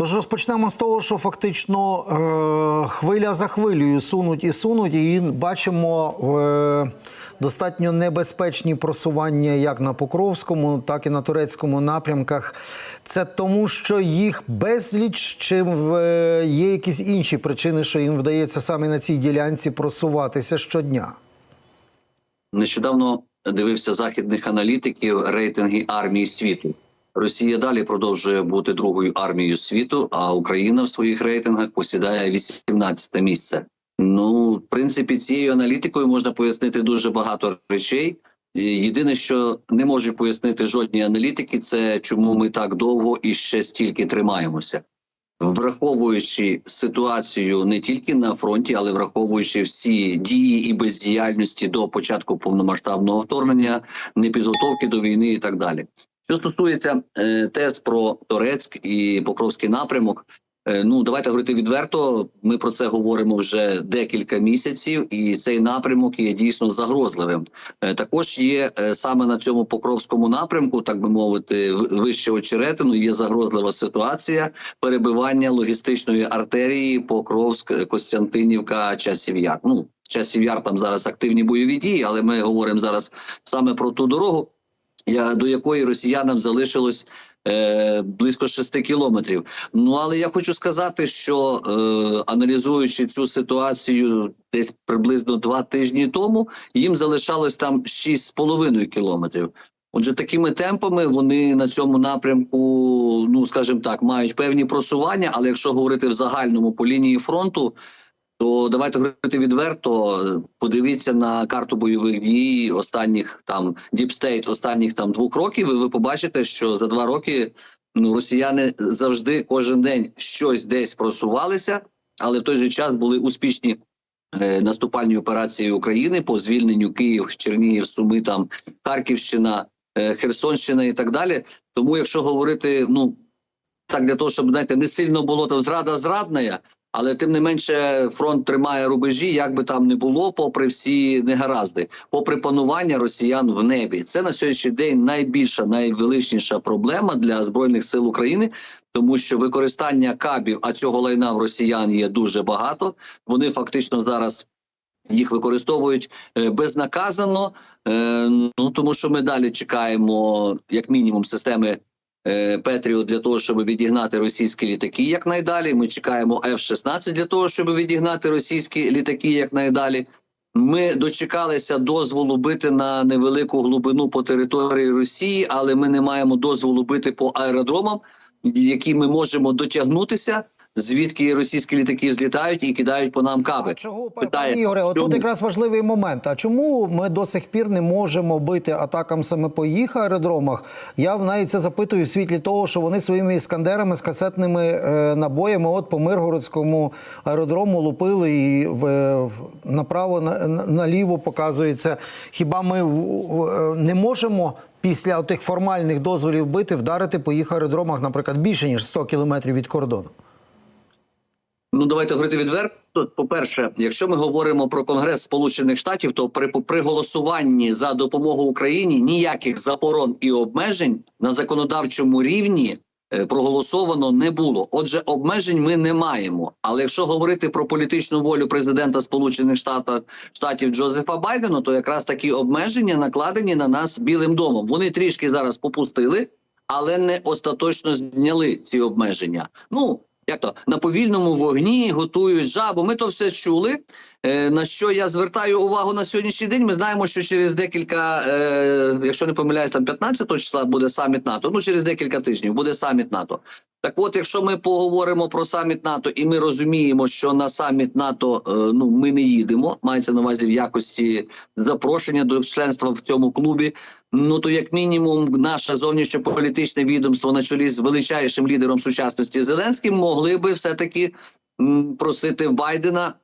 Тож розпочнемо з того, що фактично е, хвиля за хвилею сунуть і сунуть, і бачимо е, достатньо небезпечні просування як на Покровському, так і на турецькому напрямках. Це тому, що їх безліч, чи е, є якісь інші причини, що їм вдається саме на цій ділянці просуватися щодня. Нещодавно дивився західних аналітиків рейтинги армії світу. Росія далі продовжує бути другою армією світу, а Україна в своїх рейтингах посідає 18 місце. Ну, в принципі, цією аналітикою можна пояснити дуже багато речей. Єдине, що не можуть пояснити жодні аналітики, це чому ми так довго і ще стільки тримаємося. Враховуючи ситуацію не тільки на фронті, але враховуючи всі дії і бездіяльності до початку повномасштабного вторгнення, непідготовки до війни і так далі. Що стосується е, тез про Торецьк і Покровський напрямок, е, ну давайте говорити відверто. Ми про це говоримо вже декілька місяців, і цей напрямок є дійсно загрозливим. Е, також є е, саме на цьому Покровському напрямку, так би мовити, вище очеретину, є загрозлива ситуація перебивання логістичної артерії Покровськ, Костянтинівка, Часів Яр. Ну Часів Яр там зараз активні бойові дії, але ми говоримо зараз саме про ту дорогу до якої росіянам залишилось е, близько 6 кілометрів. Ну але я хочу сказати, що е, аналізуючи цю ситуацію десь приблизно два тижні тому, їм залишалось там 6,5 кілометрів. Отже, такими темпами вони на цьому напрямку, ну скажімо так, мають певні просування. Але якщо говорити в загальному по лінії фронту, то давайте говорити відверто. Подивіться на карту бойових дій останніх там діпстейт останніх там двох років. І ви побачите, що за два роки ну росіяни завжди кожен день щось десь просувалися, але в той же час були успішні. е, Наступальні операції України по звільненню Київ, Чернігів, Суми, там Харківщина, е, Херсонщина і так далі. Тому, якщо говорити, ну так для того, щоб знаєте, не сильно було там зрада зрадна, але тим не менше фронт тримає рубежі, як би там не було, попри всі негаразди, попри панування росіян в небі. Це на сьогоднішній день найбільша, найвеличніша проблема для збройних сил України, тому що використання кабів, а цього лайна в росіян є дуже багато. Вони фактично зараз. Їх використовують е, безнаказано, е, ну тому що ми далі чекаємо як мінімум системи Петріо для того, щоб відігнати російські літаки якнайдалі. Ми чекаємо F-16 для того, щоб відігнати російські літаки якнайдалі. Ми дочекалися дозволу бити на невелику глибину по території Росії, але ми не маємо дозволу бити по аеродромам, які ми можемо дотягнутися, звідки російські літаки злітають і кидають по нам каби. Чого Питає, Ігоре? Отут чому? якраз важливий момент. А чому ми до сих пір не можемо бити атакам саме по їх аеродромах? Я навіть це запитую в світлі того, що вони своїми іскандерами з касетними е, набоями, от по Миргородському аеродрому лупили і в, в- направо на, на- наліво показується. Хіба ми в- в- не можемо? Після тих формальних дозволів бити, вдарити по їх аеродромах, наприклад, більше ніж 100 кілометрів від кордону. Ну, давайте говорити відверто. По-перше, якщо ми говоримо про Конгрес Сполучених Штатів, то при, при голосуванні за допомогу Україні ніяких заборон і обмежень на законодавчому рівні е, проголосовано не було. Отже, обмежень ми не маємо. Але якщо говорити про політичну волю президента Сполучених Штатів Штатів Джозефа Байдена, то якраз такі обмеження накладені на нас Білим домом. Вони трішки зараз попустили, але не остаточно зняли ці обмеження. Ну як то на повільному вогні готують жабу. Ми то все чули. Е, на що я звертаю увагу на сьогоднішній день? Ми знаємо, що через декілька, е, якщо не помиляюсь, там 15 числа буде саміт НАТО. Ну через декілька тижнів буде саміт НАТО. Так, от, якщо ми поговоримо про саміт НАТО, і ми розуміємо, що на саміт НАТО е, ну ми не їдемо, мається на увазі в якості запрошення до членства в цьому клубі. Ну то як мінімум, наше зовнішньополітичне відомство на чолі з величайшим лідером сучасності Зеленським могли би все таки просити в Байдена.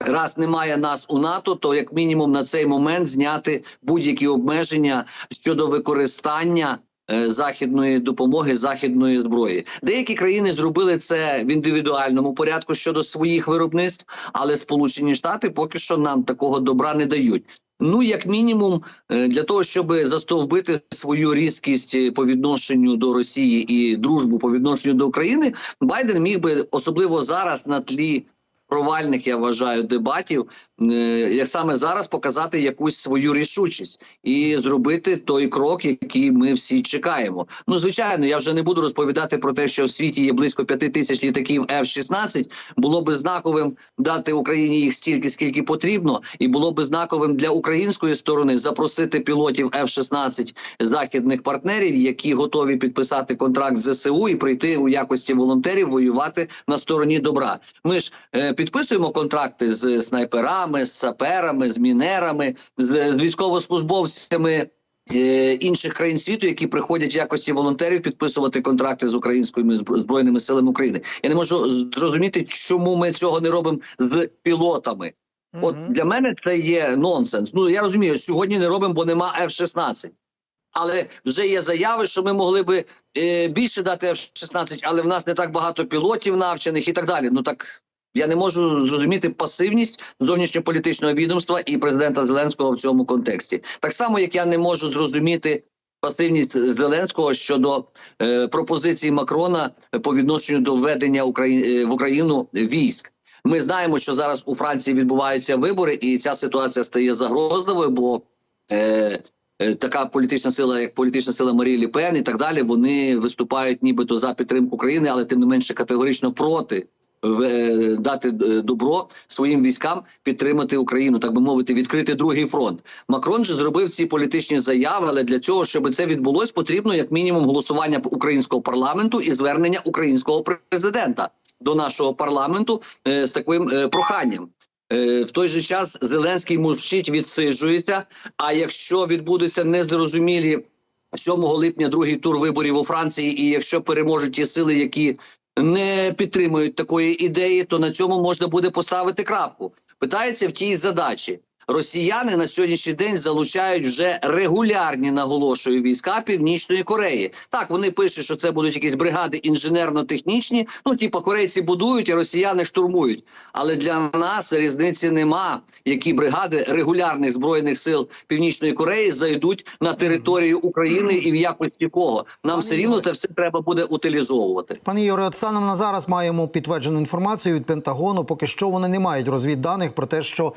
Раз немає нас у НАТО, то як мінімум на цей момент зняти будь-які обмеження щодо використання е, західної допомоги, західної зброї. Деякі країни зробили це в індивідуальному порядку щодо своїх виробництв, але Сполучені Штати поки що нам такого добра не дають. Ну, як мінімум, е, для того, щоб застовбити свою різкість е, по відношенню до Росії і дружбу по відношенню до України, Байден міг би особливо зараз на тлі провальних, я вважаю, дебатів, е, як саме зараз показати якусь свою рішучість і зробити той крок, який ми всі чекаємо. Ну, звичайно, я вже не буду розповідати про те, що в світі є близько п'яти тисяч літаків F-16. Було би знаковим дати Україні їх стільки, скільки потрібно, і було би знаковим для української сторони запросити пілотів F-16 західних партнерів, які готові підписати контракт з ЗСУ і прийти у якості волонтерів воювати на стороні добра. Ми ж е, підписуємо контракти з снайперами, з саперами, з мінерами, з, з військовослужбовцями. е, Інших країн світу, які приходять в якості волонтерів підписувати контракти з українськими збройними силами України, я не можу зрозуміти, чому ми цього не робимо з пілотами. От для мене це є нонсенс. Ну я розумію, сьогодні не робимо, бо нема F-16. Але вже є заяви, що ми могли би е, більше дати F-16, але в нас не так багато пілотів навчених і так далі. Ну так я не можу зрозуміти пасивність зовнішньополітичного відомства і президента Зеленського в цьому контексті. Так само, як я не можу зрозуміти пасивність Зеленського щодо е, пропозиції Макрона по відношенню до введення Украї... е, в Україну військ. Ми знаємо, що зараз у Франції відбуваються вибори, і ця ситуація стає загрозливою, бо е, е, така політична сила, як політична сила Марії Лі Пен і так далі, вони виступають нібито за підтримку країни, але тим не менше категорично проти. Е, Дати е, добро своїм військам підтримати Україну, так би мовити, відкрити другий фронт. Макрон же зробив ці політичні заяви, але для цього, щоб це відбулось, потрібно як мінімум голосування українського парламенту і звернення українського президента до нашого парламенту е, з таким проханням. В той же час Зеленський мовчить, відсиджується. А якщо відбудуться незрозумілі 7 липня другий тур виборів у Франції, і якщо переможуть ті сили, які не підтримують такої ідеї, то на цьому можна буде поставити крапку. Питається в тій задачі. Росіяни на сьогоднішній день залучають вже регулярні наголошую війська Північної Кореї. Так вони пишуть, що це будуть якісь бригади інженерно-технічні. Ну, типу, корейці будують, а росіяни штурмують. Але для нас різниці нема, які бригади регулярних збройних сил Північної Кореї зайдуть на територію України і в якості кого. Нам все рівно це все треба буде утилізовувати. Пане Юре, от станом на зараз маємо підтверджену інформацію від Пентагону. Поки що вони не мають розвідданих про те, що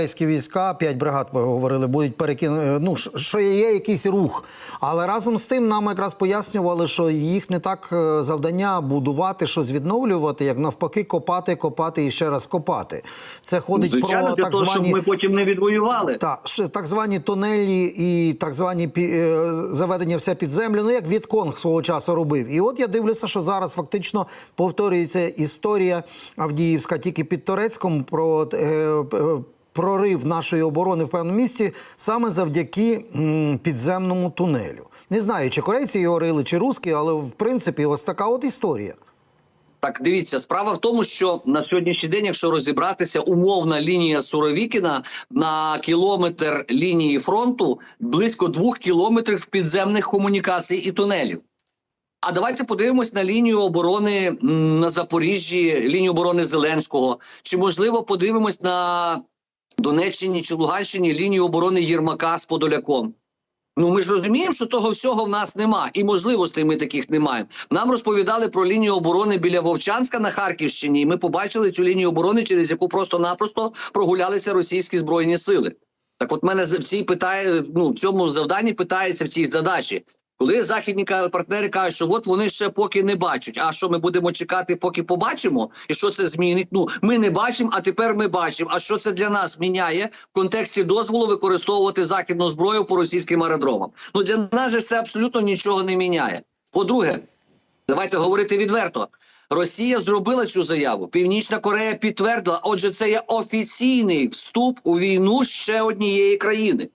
північно-корейські війська, п'ять бригад ви говорили, будуть перекинути. Ну що є якийсь рух. Але разом з тим нам якраз пояснювали, що їх не так е, завдання будувати, щось відновлювати, як навпаки, копати, копати і ще раз копати. Це ходить Звичайно, про для так того, звані щоб ми потім не відвоювали. так, так звані тунелі і так звані пі- е, заведення все під землю. Ну як Вітконг свого часу робив. І от я дивлюся, що зараз фактично повторюється історія Авдіївська тільки під Торецьком про. е, е, Прорив нашої оборони в певному місці саме завдяки підземному тунелю. Не знаю, чи корейці його рили, чи русські, але в принципі, ось така от історія. Так, дивіться, справа в тому, що на сьогоднішній день, якщо розібратися, умовна лінія Суровікіна на кілометр лінії фронту близько двох кілометрів підземних комунікацій і тунелів. А давайте подивимось на лінію оборони на Запоріжжі, лінію оборони Зеленського. Чи можливо подивимось на Донеччині чи Луганщині лінію оборони Єрмака з Подоляком? Ну ми ж розуміємо, що того всього в нас нема, і можливостей ми таких не маємо. Нам розповідали про лінію оборони біля Вовчанська на Харківщині, і ми побачили цю лінію оборони, через яку просто-напросто прогулялися російські збройні сили. Так, от мене в цій питає, ну в цьому завданні питається в цій задачі. Коли західні партнери кажуть, що от вони ще поки не бачать. А що ми будемо чекати, поки побачимо, і що це змінить? Ну ми не бачимо, а тепер ми бачимо. А що це для нас міняє в контексті дозволу використовувати західну зброю по російським аеродромам? Ну для нас же це абсолютно нічого не міняє. По-друге, давайте говорити відверто. Росія зробила цю заяву. Північна Корея підтвердила. Отже, це є офіційний вступ у війну ще однієї країни.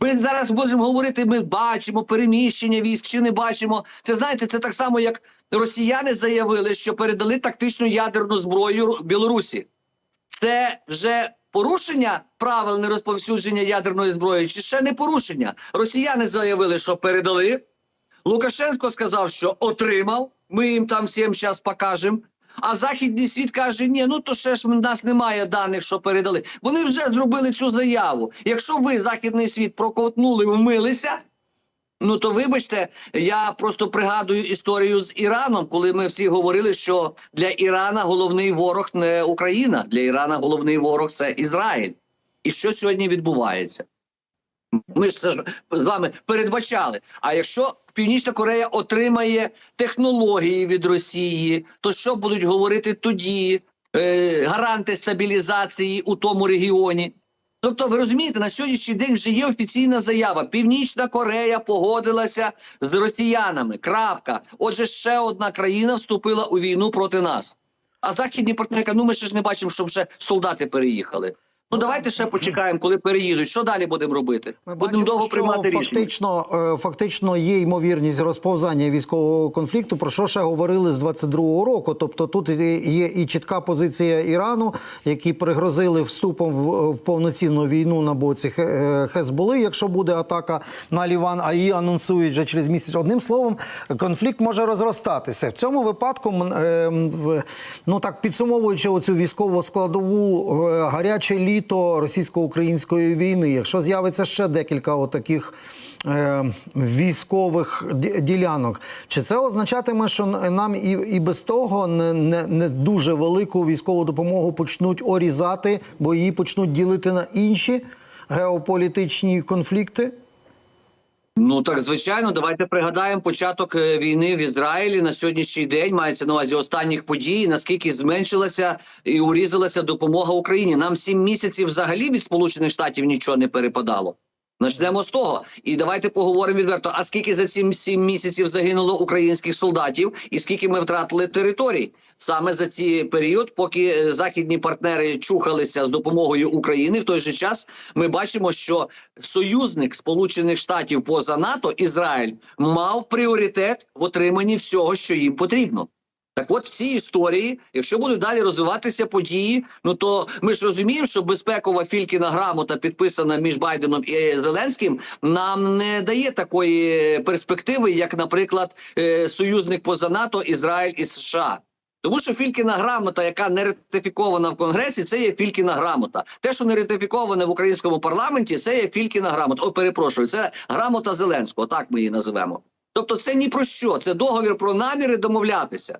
Ми зараз можемо говорити, ми бачимо переміщення військ чи не бачимо. Це знаєте, це так само, як росіяни заявили, що передали тактичну ядерну зброю Білорусі. Це вже порушення правил нерозповсюдження ядерної зброї, чи ще не порушення? Росіяни заявили, що передали. Лукашенко сказав, що отримав. Ми їм там всім зараз покажемо. А західний світ каже: ні, ну то ще ж в нас немає даних, що передали. Вони вже зробили цю заяву. Якщо ви західний світ проковтнули, вмилися. Ну то вибачте, я просто пригадую історію з Іраном, коли ми всі говорили, що для Ірана головний ворог не Україна, для Ірана головний ворог це Ізраїль. І що сьогодні відбувається? Ми ж це ж з вами передбачали. А якщо Північна Корея отримає технології від Росії, то що будуть говорити тоді е, гаранти стабілізації у тому регіоні? Тобто, ви розумієте, на сьогоднішній день вже є офіційна заява. Північна Корея погодилася з росіянами. Крапка. Отже, ще одна країна вступила у війну проти нас. А західні партнери ну ми ще ж не бачимо, щоб вже солдати переїхали. Ну давайте ще почекаємо, коли переїдуть. Що далі будемо робити? Ми Будемо довго приймати рішення. фактично, е, фактично є ймовірність розповзання військового конфлікту, про що ще говорили з 22-го року. Тобто тут є і чітка позиція Ірану, які пригрозили вступом в, в повноцінну війну на боці Хе- Хезболи, якщо буде атака на Ліван, а її анонсують вже через місяць. Одним словом, конфлікт може розростатися. В цьому випадку, е, ну так підсумовуючи оцю військову складову е, гаряче літо російсько-української війни, якщо з'явиться ще декілька отаких е, військових ділянок, чи це означатиме, що нам і, і без того не, не, не дуже велику військову допомогу почнуть орізати, бо її почнуть ділити на інші геополітичні конфлікти? Ну так звичайно, давайте пригадаємо початок е, війни в Ізраїлі на сьогоднішній день. Мається на увазі останніх подій. Наскільки зменшилася і урізалася допомога Україні? Нам сім місяців взагалі від Сполучених Штатів нічого не перепадало. Почнемо з того, і давайте поговоримо відверто. А скільки за ці сім місяців загинуло українських солдатів, і скільки ми втратили територій саме за цей період, поки е, західні партнери чухалися з допомогою України, в той же час ми бачимо, що союзник Сполучених Штатів поза НАТО Ізраїль мав пріоритет в отриманні всього, що їм потрібно. Так от в цій історії, якщо будуть далі розвиватися події, ну то ми ж розуміємо, що безпекова фількіна грамота, підписана між Байденом і Зеленським, нам не дає такої перспективи, як, наприклад, е, союзник поза НАТО Ізраїль і США. Тому що фількіна грамота, яка не ратифікована в Конгресі, це є фількіна грамота. Те, що не ратифіковане в українському парламенті, це є фількіна грамота. О, перепрошую, це грамота Зеленського, так ми її називемо. Тобто, це ні про що. Це договір про наміри домовлятися.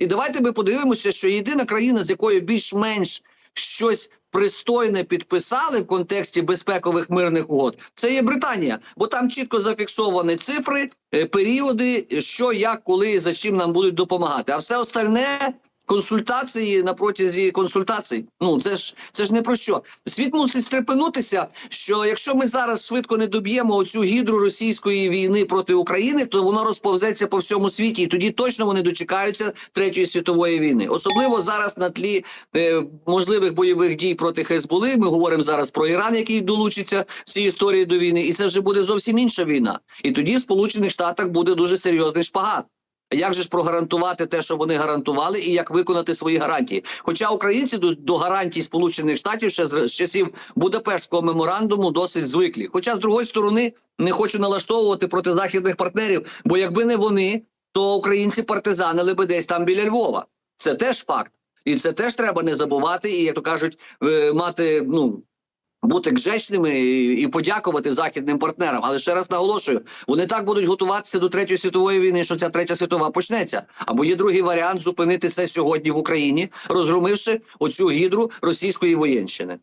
І давайте ми подивимося, що єдина країна, з якою більш-менш щось пристойне підписали в контексті безпекових мирних угод, це є Британія, бо там чітко зафіксовані цифри, е, періоди, що, як, коли і за чим нам будуть допомагати. А все остальне консультації на протязі консультацій. Ну це ж це ж не про що. Світ мусить стрепенутися. Що якщо ми зараз швидко не доб'ємо оцю гідру російської війни проти України, то воно розповзеться по всьому світі, і тоді точно вони дочекаються третьої світової війни. Особливо зараз на тлі е, можливих бойових дій проти Хезболи. Ми говоримо зараз про Іран, який долучиться в цій історії до війни, і це вже буде зовсім інша війна. І тоді в Сполучених Штатах буде дуже серйозний шпагат. Як же ж прогарантувати те, що вони гарантували, і як виконати свої гарантії? Хоча українці до, до гарантій Сполучених Штатів ще з, з часів Будапештського меморандуму досить звиклі. Хоча з другої сторони не хочу налаштовувати проти західних партнерів, бо якби не вони, то українці партизанили би десь там біля Львова. Це теж факт, і це теж треба не забувати. І як то кажуть, е, мати ну. Бути гжечними і, подякувати західним партнерам, але ще раз наголошую, вони так будуть готуватися до третьої світової війни, що ця третя світова почнеться. Або є другий варіант зупинити це сьогодні в Україні, розгромивши оцю гідру російської воєнщини.